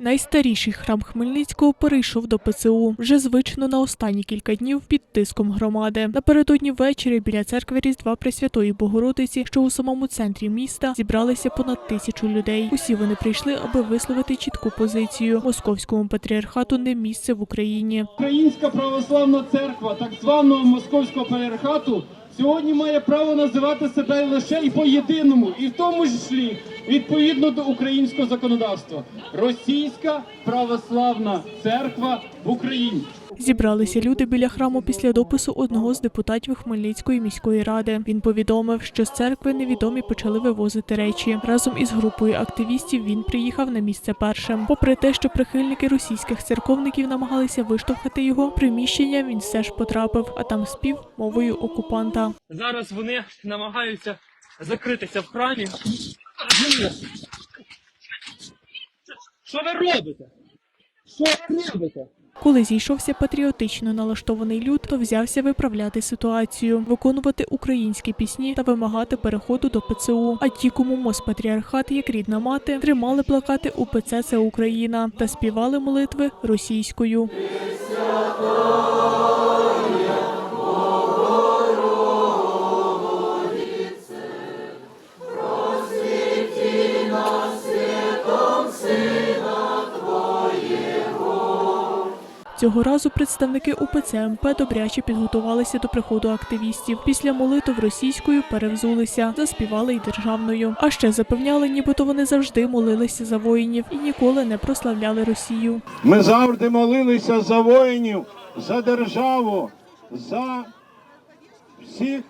Найстаріший храм Хмельницького перейшов до ПЦУ вже звично на останні кілька днів під тиском громади. Напередодні ввечері біля церкви Різдва Пресвятої Богородиці, що у самому центрі міста, зібралися понад тисячу людей. Усі вони прийшли, аби висловити чітку позицію. Московському патріархату не місце в Україні. Українська православна церква так званого московського патріархату сьогодні має право називати себе лише і по-єдиному, і в тому числі відповідно до українського законодавства. Російська православна церква в Україні. Зібралися люди біля храму після допису одного з депутатів Хмельницької міської ради. Він повідомив, що з церкви невідомі почали вивозити речі. Разом із групою активістів він приїхав на місце першим. Попри те, що прихильники російських церковників намагалися виштовхати його, приміщення він все ж потрапив, а там спів мовою окупанта. Зараз вони намагаються закритися в храмі. Що ви робите? Що ви робите? Коли зійшовся патріотично налаштований люд, то взявся виправляти ситуацію, виконувати українські пісні та вимагати переходу до ПЦУ. А ті, кому Моспатріархат як рідна мати, тримали плакати УПЦ «Це Україна та співали молитви російською. Цього разу представники УПЦ МП добряче підготувалися до приходу активістів. Після молитв російською перевзулися, заспівали й державною. А ще запевняли, нібито вони завжди молилися за воїнів і ніколи не прославляли Росію. Ми завжди молилися за воїнів, за державу, за всіх,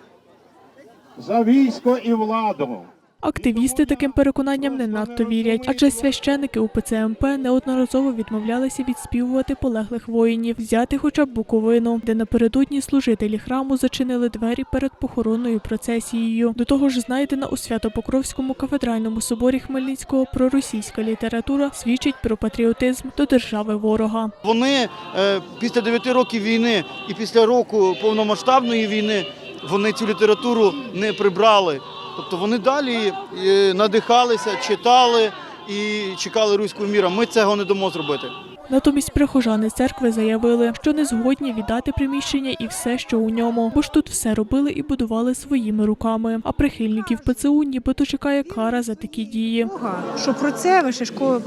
за військо і владу. Активісти таким переконанням не надто вірять, адже священики УПЦ МП неодноразово відмовлялися відспівувати полеглих воїнів, взяти хоча б Буковину, де напередодні служителі храму зачинили двері перед похоронною процесією. До того ж, знайдена у Свято-Покровському кафедральному соборі Хмельницького проросійська література свідчить про патріотизм до держави ворога. Вони е, після 9 років війни і після року повномасштабної війни вони цю літературу не прибрали. Тобто вони далі е, надихалися, читали і чекали руського міра. Ми цього не дамо зробити. Натомість прихожани церкви заявили, що не згодні віддати приміщення і все, що у ньому, бо ж тут все робили і будували своїми руками. А прихильників ПЦУ нібито чекає кара за такі дії. Що про це ви ще шко-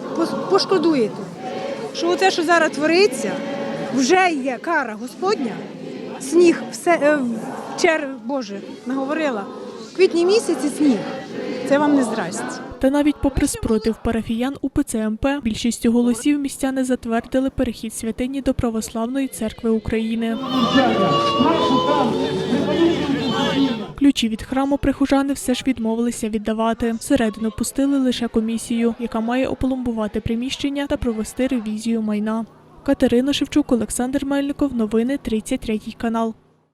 пошкодуєте. Що оце, що зараз твориться, вже є кара Господня. Сніг, все, е, чер, Боже, наговорила. Квітні місяці сніг. Це вам не здрасться. Та навіть попри спротив парафіян УПЦ МП, більшістю голосів містяни затвердили перехід святині до православної церкви України. Ключі від храму прихожани все ж відмовилися віддавати. Всередину пустили лише комісію, яка має опломбувати приміщення та провести ревізію майна. Катерина Шевчук, Олександр Мельников. Новини 33 канал.